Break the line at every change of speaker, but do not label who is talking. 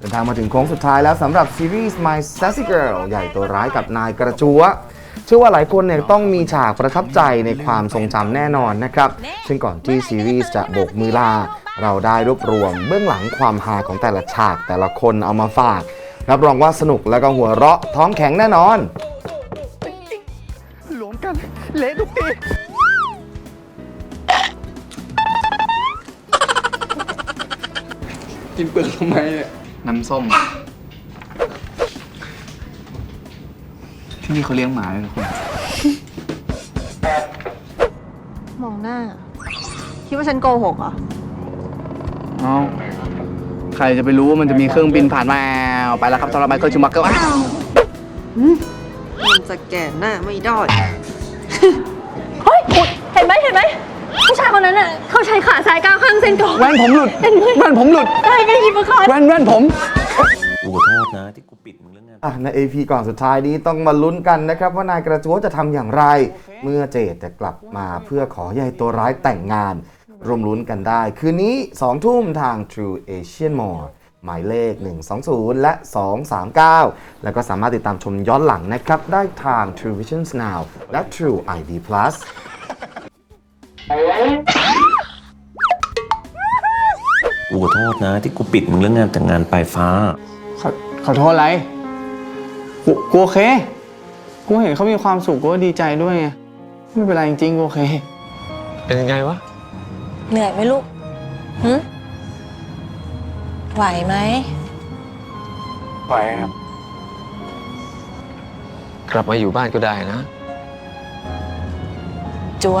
เดินทางมาถึงโค้งสุดท้ายแล้วสำหรับซีรีส์ My Sassy Girl ใหญ่ตัวร้ายกับนายกระจัวเชื่อว่าหลายคนเนี่ยต้องมีฉากประทับใจในความทรงจำแน่นอนนะครับซึ่งก่อนที่ซีรีส์จะโบกมือลา เราได้รวบรวมเบื้องหลังความฮาของแต่ละฉากแต่ละคนเอามาฝาก รับรองว่าสนุกและก็หัวเราะท้องแข็งแน่นอน
รวมกันเละทุกที
กินเปลือกทำไมเนี่ย น้ำส้ม ที่นี่เขาเลี้ยงหมาเลยนะคุณ
มองหน้า คิดว่าฉันโกหกเหรอ
เอ้าใครจะไปรู้ว่ามันจะมีเครื่องบินผ่านมาไปแล้วครับสำหรับไมเคิลชูมักเกอร์อ้าว
มันจะแก่หน้าไม่ได้
เฮ้ยอุ๊ยเห็นไหมเห็นไหม ผู้ชายคนนั้นน่ะเขาใช้ขาซ้ายก้าวข้างเส้นก่อน
แว่นผมหลุด
เห็นไหม
แว่นผมหลุด
ได้ไปหยิบมาก่อน
แว่นแว่นผม
กูขอโทษนะที่กูปิดมึงเรื่องงาน
อะใน AP ก่อนสุดท้ายนี้ต้องมาลุ้นกันนะครับว่านายกระจัวจะทำอย่างไร เมื่อเจดจะกลับมาเพื่อขอยายตัวร้ายแต่งงานรวมลุ้นกันได้ คืนนี้ 2 ทุ่มทาง True Asian Mall หมายเลข 120 และ 239 แล้วก็สามารถติดตามชมย้อนหลังนะครับ ได้ทาง True Vision Now และ True ID Plus
กูขอโทษนะ ที่กูปิดมึงเรื่องงานแต่งงานปลายฟ้า
ขอขอโทษอะไร กูกูโอเค กูเห็นเขามีความสุขกูก็ดีใจด้วยไง ไม่เป็นไรจริงๆกูโอเค
เป็นยังไงวะ
เหนื่อยไหมลูกหึไหวไหม
ไหวครับ กลับมาอยู่บ้านก็ได้นะ
จัว